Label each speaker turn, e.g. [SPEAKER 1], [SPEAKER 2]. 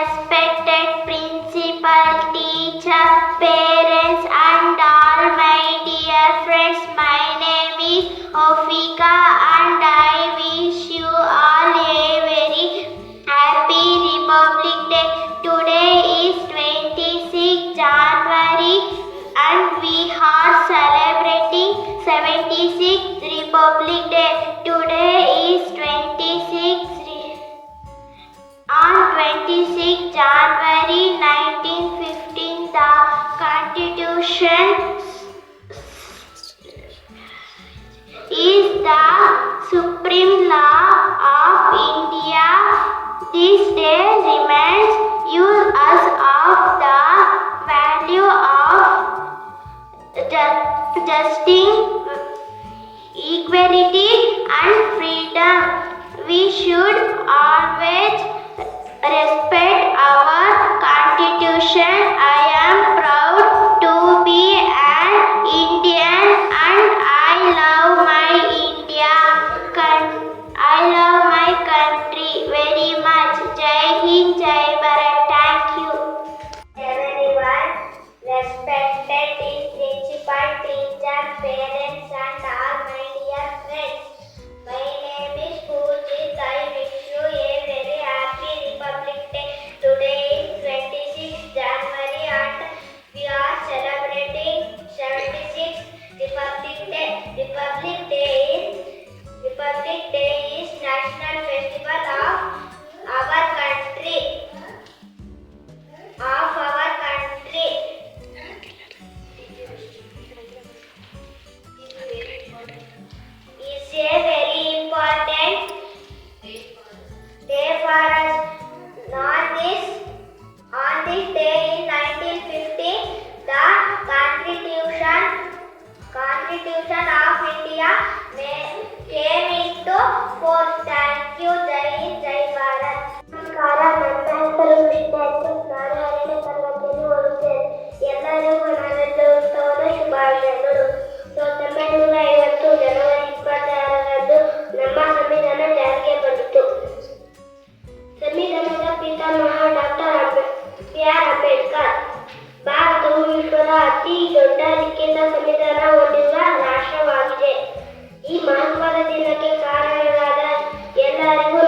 [SPEAKER 1] respected principal, teacher, parents, and all my dear friends. My name is Ofika, and I wish you all a very happy Republic Day. Today is 26 January, and we are celebrating 76th Republic Day. Today is 26 on 26 January 1915, the Constitution is the supreme law of India. This day reminds us of the value of ju- justice, equality, and freedom. We should always respect Republic Day force. ಯು, ಜೈ ಜೈ ಭಾರತ್. ನಮಸ್ಕಾರ, ನನ್ನ ಹೆಸರು ಕೃಷ್ಣ ನಾನು ಎರಡನೇ ತರಗತಿಯಲ್ಲಿ ಓದುತ್ತೇನೆ. ಎಲ್ಲರಿಗೂ ನನ್ನ ಉತ್ಸವದ ಶುಭಾಶಯಗಳು. ಸಾವಿರದ ಒಂಬೈನೂರ ಐವತ್ತು, ಜನವರಿ ಇಪ್ಪತ್ತಾರರಂದು ನಮ್ಮ ಸಂವಿಧಾನ ಜಾರಿಗೆ ಬಂದಿತು. ಸಂವಿಧಾನದ ಪಿತಾಮಹ ಡಾಕ್ಟರ್ ಬಿ. ಆರ್. ಅಂಬೇಡ್ಕರ್. ಭಾರತವು ವಿಶ್ವದ ಅತಿ ದೊಡ್ಡ ಲಿಖಿತ ಸಂವಿಧಾನ ಹೊಂದಿರುವ ರಾಷ್ಟ್ರವಾಗಿದೆ. ಈ ಮಹತ್ವದ ದಿನಕ್ಕೆ ಕಾರಣರಾದ அறிவு